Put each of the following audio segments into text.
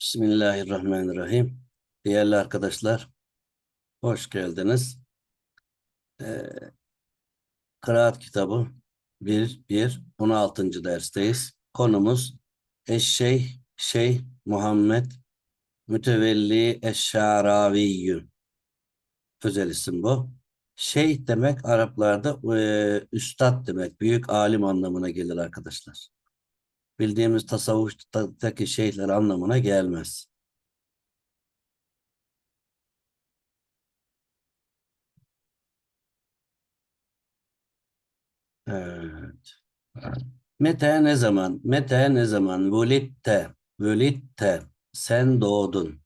Bismillahirrahmanirrahim. Değerli arkadaşlar, hoş geldiniz. Ee, Kıraat kitabı 1, 1, 16. dersteyiz. Konumuz Eşşeyh Şeyh Muhammed Mütevelli Eşşaraviyyü. Özel isim bu. Şeyh demek Araplarda e, üstad demek, büyük alim anlamına gelir arkadaşlar. Bildiğimiz tasavvuftaki şeyhler anlamına gelmez. Evet. Mete ne zaman? Mete ne zaman? Vulitte. Vulitte. Sen doğdun.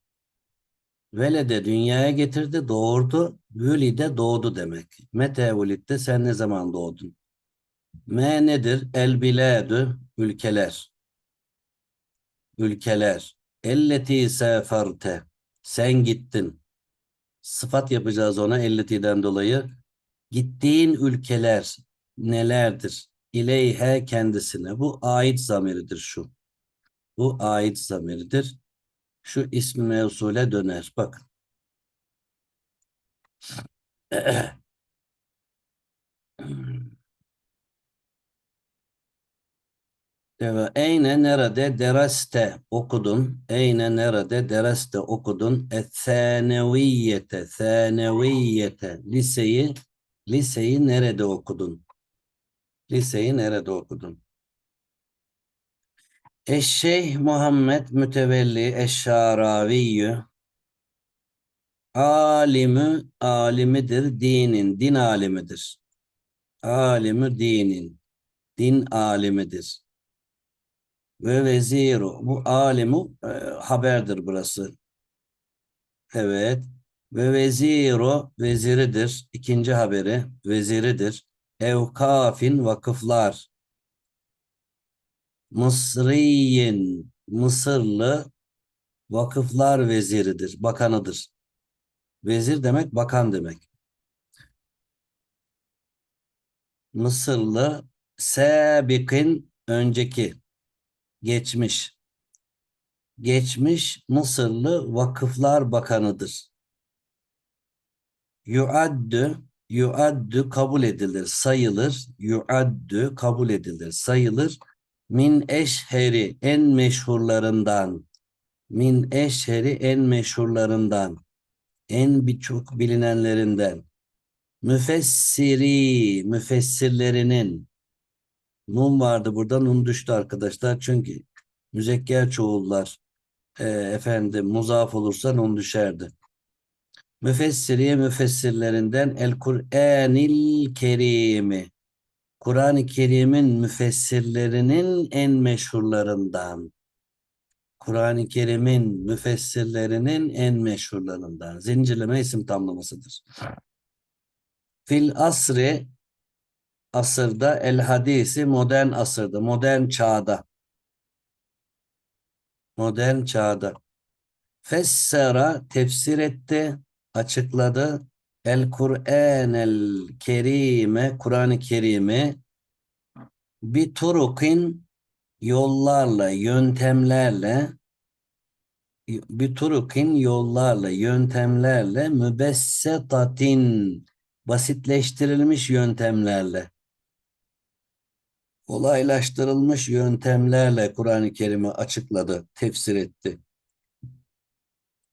Velede dünyaya getirdi, doğurdu. Vülide doğdu demek. Mete vulitte sen ne zaman doğdun? Me nedir? El biladü ülkeler. Ülkeler. Elleti seferte. Sen gittin. Sıfat yapacağız ona elleti'den dolayı. Gittiğin ülkeler nelerdir? İleyhe kendisine. Bu ait zamiridir şu. Bu ait zamiridir. Şu ismi mevsule döner. Bakın. Deva, eyne nerede deraste okudun? Eyne nerede deraste okudun? Ethaneviyete, thaneviyete. Liseyi, liseyi nerede okudun? Liseyi nerede okudun? Eşşeyh Muhammed Mütevelli Eşşaraviyyü alimü alimidir dinin, din alimidir. Alimü dinin, din alimidir. Ve veziru, bu alimu e, haberdir burası. Evet. Ve veziru, veziridir. İkinci haberi, veziridir. Evkafin, vakıflar. Mısriyin, Mısırlı vakıflar veziridir, bakanıdır. Vezir demek bakan demek. Mısırlı sabikin önceki geçmiş. Geçmiş Mısırlı vakıflar bakanıdır. Yuaddü yuaddü kabul edilir, sayılır. Yuaddü kabul edilir, sayılır. Min eşheri en meşhurlarından. Min eşheri en meşhurlarından. En birçok bilinenlerinden. Müfessiri, müfessirlerinin. Nun vardı burada, nun düştü arkadaşlar. Çünkü müzekker çoğullar e, efendim muzaf olursa nun düşerdi. Müfessiriye müfessirlerinden El Kur'anil Kerimi. Kur'an-ı Kerim'in müfessirlerinin en meşhurlarından. Kur'an-ı Kerim'in müfessirlerinin en meşhurlarından. Zincirleme isim tamlamasıdır. Fil asri asırda el hadisi modern asırda, modern çağda. Modern çağda. Fessera tefsir etti, açıkladı. El Kur'an el Kerime, Kur'an-ı Kerim'i bir turukin yollarla, yöntemlerle bir turukin yollarla, yöntemlerle mübessetatin basitleştirilmiş yöntemlerle kolaylaştırılmış yöntemlerle Kur'an-ı Kerim'i açıkladı, tefsir etti.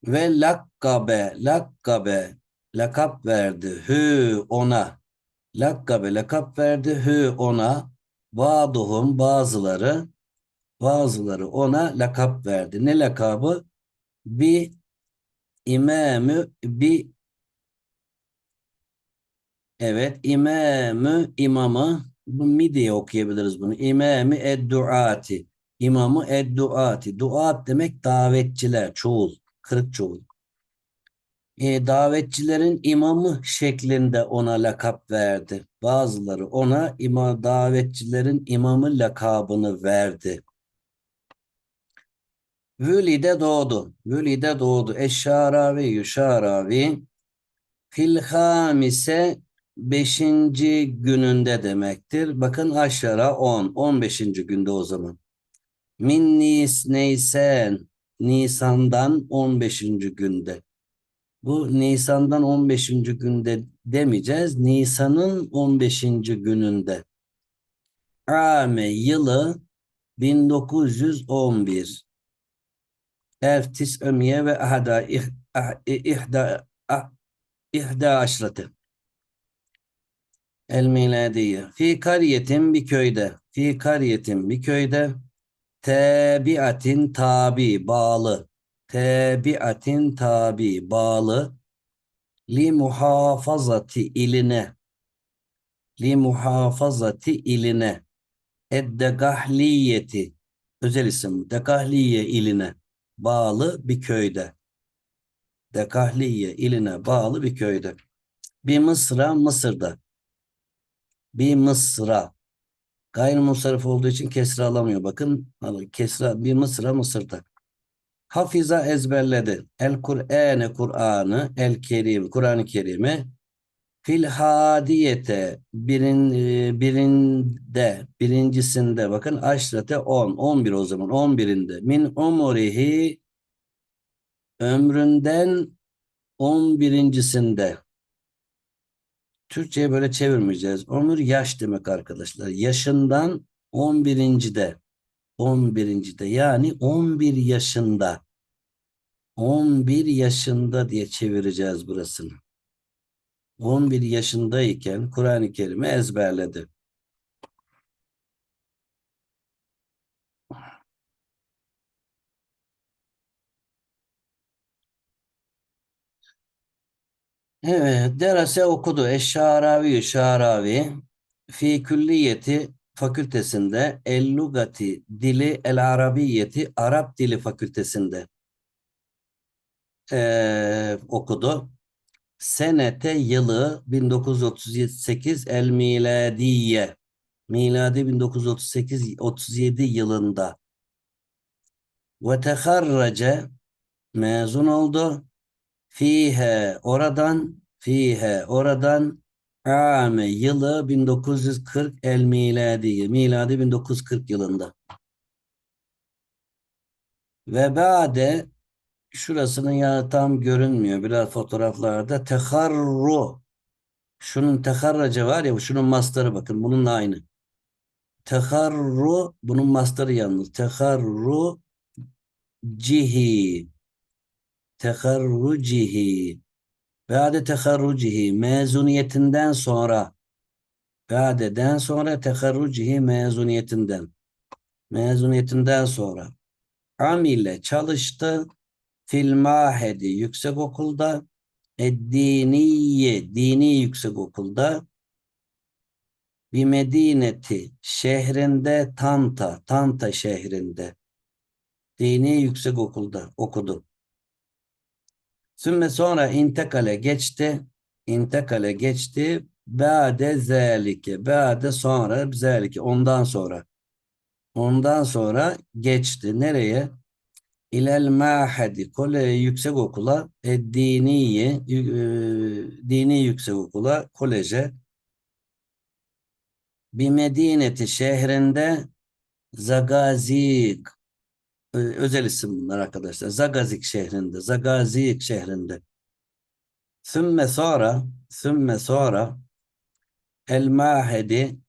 Ve lakkabe, lakkabe, lakap verdi, hü ona, lakkabe, lakap verdi, hü ona, vaduhum bazıları, bazıları ona lakap verdi. Ne lakabı? Bir imamı, bir evet, imamı, imamı, mi diye okuyabiliriz bunu. İmamı edduati. İmamı edduati. Duat demek davetçiler, çoğul, kırık çoğul. E, davetçilerin imamı şeklinde ona lakap verdi. Bazıları ona ima, davetçilerin imamı lakabını verdi. Vülide doğdu. Vülide doğdu. Eşşaravi, yuşaravi. Filhamise beşinci gününde demektir. Bakın aşara on. On beşinci günde o zaman. Min nis neysen. Nisan'dan 15. günde. Bu Nisan'dan 15. günde demeyeceğiz. Nisan'ın 15. gününde. Ame yılı 1911. Elf tis'ümiye ve ahda ih- ah- ihda ah- ihda aşratı. El miladiye. Fi kariyetin bir köyde. Fi kariyetin bir köyde. Tebiatin tabi bağlı. Tebiatin tabi bağlı. Li muhafazati iline. Li muhafazati iline. Eddegahliyeti. Özel isim. Dekahliye iline bağlı bir köyde. Dekahliye iline bağlı bir köyde. Bir Mısır'a Mısır'da. Bir Mısır'a. Gayrimusarif olduğu için kesra alamıyor. Bakın kesra bir Mısır'a Mısır'da. Hafiza ezberledi. El Kur'ane Kur'an'ı, El Kerim, Kur'an-ı Kerim'i fil hadiyete birin, e, birinde, birincisinde bakın aşrete 10, 11 o zaman 11'inde min umurihi ömründen 11.sinde Türkçe'ye böyle çevirmeyeceğiz. Ömür yaş demek arkadaşlar. Yaşından 11.de 11.de yani 11 yaşında 11 yaşında diye çevireceğiz burasını. 11 yaşındayken Kur'an-ı Kerim'i ezberledi. Evet, derase okudu. Eşşaravi, Şaravi fi külliyeti fakültesinde el lugati dili el arabiyeti Arap dili fakültesinde ee, okudu. Senete yılı 1938 el miladiye miladi 1938 37 yılında ve teharrace mezun oldu fihe oradan fihe oradan ame yılı 1940 el miladi miladi 1940 yılında. Ve bade şurasının ya tam görünmüyor biraz fotoğraflarda teharru. Şunun teharraca var ya şunun mastarı bakın bununla aynı. Teharru bunun mastarı yalnız. Teharru cihi teharrucihi Ba'de teharrucihi mezuniyetinden sonra. Ba'deden sonra teharrucihi mezuniyetinden. Mezuniyetinden sonra. Amile çalıştı. Fil mahedi yüksek okulda. Eddiniye dini yüksek okulda. Bir medineti şehrinde Tanta Tanta şehrinde. Dini yüksek okulda okudu. Sümme sonra intekale geçti. İntekale geçti. Ba'de zelike. Ba'de sonra zelike. Ondan sonra. Ondan sonra geçti. Nereye? İlel mahedi. Kole yüksek okula. Eddiniye. E, dini yüksek okula. Koleje. Bir medineti şehrinde Zagazik özel isim bunlar arkadaşlar. Zagazik şehrinde, Zagazik şehrinde. Sümme sonra, sümme sonra El Mahedi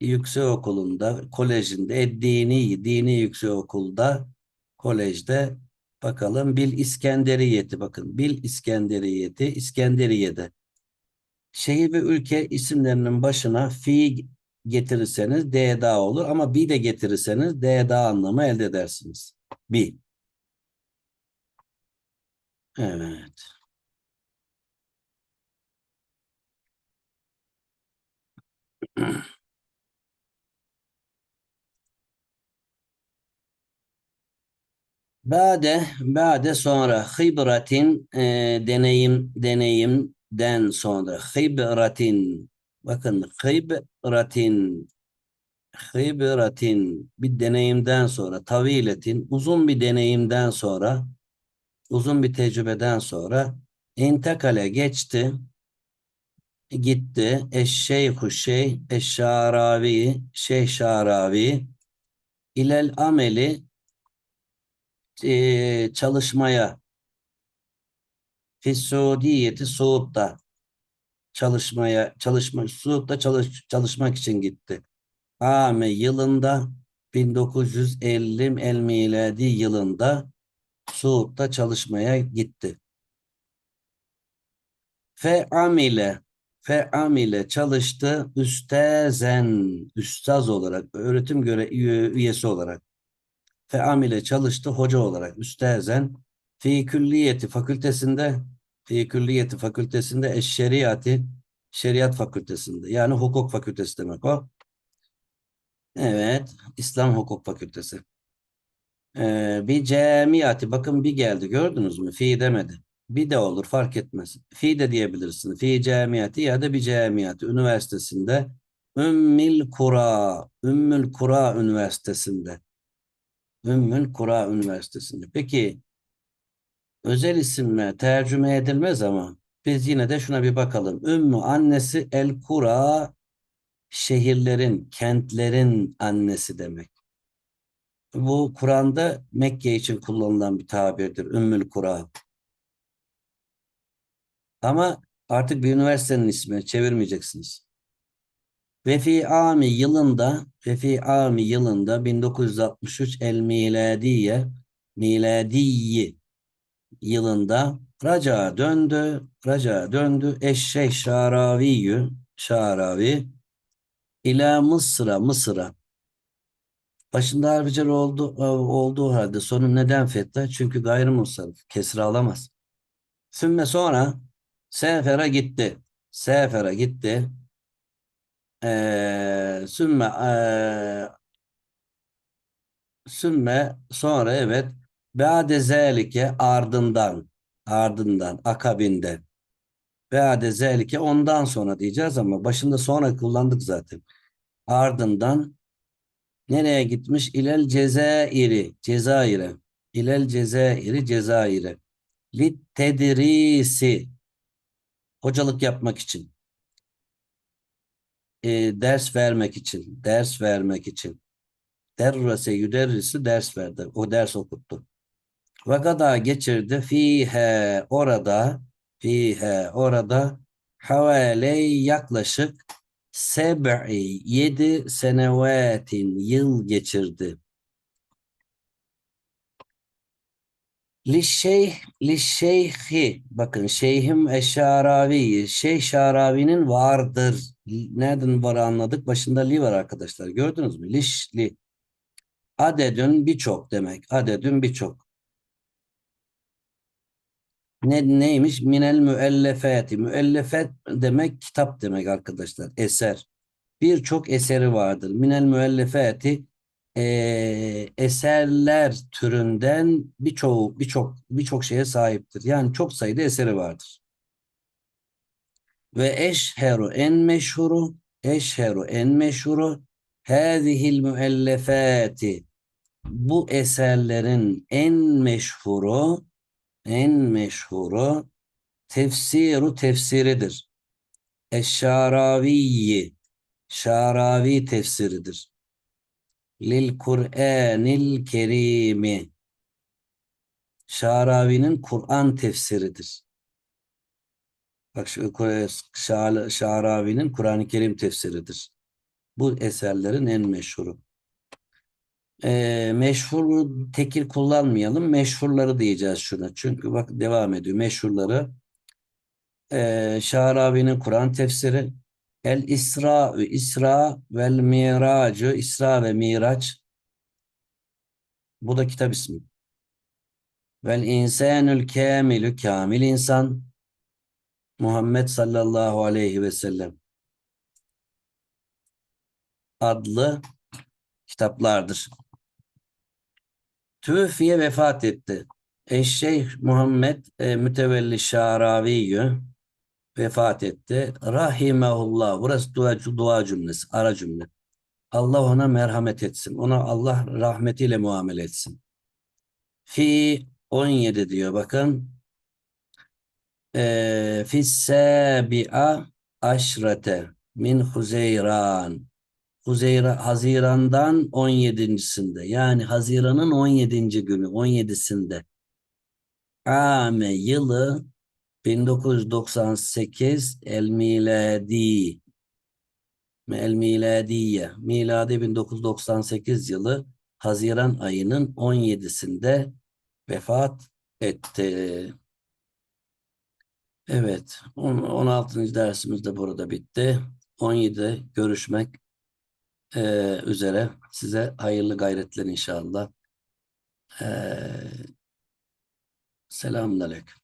yüksek okulunda, kolejinde, Eddini, dini yüksek okulda, kolejde bakalım Bil İskenderiyeti bakın. Bil İskenderiyeti, İskenderiye'de. Şehir ve ülke isimlerinin başına fi getirirseniz D daha olur ama bi de getirirseniz D daha anlamı elde edersiniz. Bi. Evet. Bade, bade sonra hibratin e, deneyim deneyimden sonra hibratin bakın hibratin hibratin bir deneyimden sonra taviletin uzun bir deneyimden sonra uzun bir tecrübeden sonra intekale geçti gitti. Eşşeyhu şey eşşaravi şeyh şaravi ilel ameli e, çalışmaya. Fissudiyeti Suud'da çalışmaya çalışma Suud'da çalış, çalışmak için gitti. Ame yılında 1950 el miladi yılında Suud'da çalışmaya gitti. Fe amile fe amile çalıştı üstezen üstaz olarak öğretim göre üyesi olarak fe amile çalıştı hoca olarak üstezen fi külliyeti fakültesinde külliyeti fakültesinde eşşeriyati şeriat fakültesinde yani hukuk fakültesi demek o. Evet İslam Hukuk Fakültesi. Ee, bir cemiyati bakın bir geldi gördünüz mü? Fi demedi. Bir de olur fark etmez. Fi de diyebilirsin. Fi cemiyati ya da bir cemiyati üniversitesinde Ümmül Kura Ümmül Kura Üniversitesi'nde Ümmül Kura Üniversitesi'nde. Peki özel isimle tercüme edilmez ama biz yine de şuna bir bakalım. Ümmü annesi El Kura şehirlerin, kentlerin annesi demek. Bu Kur'an'da Mekke için kullanılan bir tabirdir. Ümmül Kura. Ama artık bir üniversitenin ismi çevirmeyeceksiniz. Ve fi ami yılında ve fi ami yılında 1963 el miladiye miladiyi yılında Raca döndü. Raca döndü. Eşşey Şaraviyyü Şaravi ila Mısır'a Mısır'a başında harficer oldu, olduğu halde sonu neden fetha? Çünkü gayrimusarrif kesri alamaz. Sümme sonra sefere gitti. Sefere gitti. Ee, sümme ee, sümme sonra evet Beade zelike ardından ardından akabinde Beade zelike ondan sonra diyeceğiz ama başında sonra kullandık zaten. Ardından nereye gitmiş? İlel Cezayir'i Cezayir'e İlel Cezayir'i Cezayir'e Lit tedrisi hocalık yapmak için e, ders vermek için ders vermek için derrese yüderrisi ders verdi. O ders okuttu. Vakada geçirdi fihe orada fihe orada havaley yaklaşık seb'i yedi senevatin yıl geçirdi. Lişeyh, lişeyhi bakın şeyhim eşaravi şeyh şaravi'nin vardır. Nereden var anladık? Başında li var arkadaşlar. Gördünüz mü? Lişli. Adedün birçok demek. Adedün birçok. Ne, neymiş? Minel müellefeti. Müellefet demek kitap demek arkadaşlar. Eser. Birçok eseri vardır. Minel müellefeti e, eserler türünden birçok birçok birçok şeye sahiptir. Yani çok sayıda eseri vardır. Ve eşheru en meşhuru eşheru en meşhuru hâzihil müellefati bu eserlerin en meşhuru en meşhuru tefsiru tefsiridir. Eşşaraviyi Şaravi tefsiridir. Lil Kur'anil Kerimi Şaravi'nin Kur'an tefsiridir. Bak Şaravi'nin Kur'an-ı Kerim tefsiridir. Bu eserlerin en meşhuru. Ee, meşhur tekil kullanmayalım. Meşhurları diyeceğiz şuna. Çünkü bak devam ediyor. Meşhurları ee, Şaravi'nin Kur'an tefsiri El İsra İsra vel Miracu İsra ve Miraç bu da kitap ismi. Vel insanül kamilü kamil insan Muhammed sallallahu aleyhi ve sellem adlı kitaplardır. Tüfiye vefat etti. Eşşeyh Muhammed e, Mütevelli Şaraviyyü vefat etti. Rahimehullah. Burası dua, dua cümlesi, ara cümle. Allah ona merhamet etsin. Ona Allah rahmetiyle muamele etsin. Fi 17 diyor bakın. E, fi sabi'a aşrete min Huzeyran. Huzeyra, Haziran'dan 17.sinde yani Haziran'ın 17. günü 17'sinde Ame yılı 1998 el miladi el miladiye miladi 1998 yılı Haziran ayının 17'sinde vefat etti. Evet, on- 16. dersimiz de burada bitti. 17'de görüşmek eee, üzere. Size hayırlı gayretler inşallah. Eee Selamünaleyküm.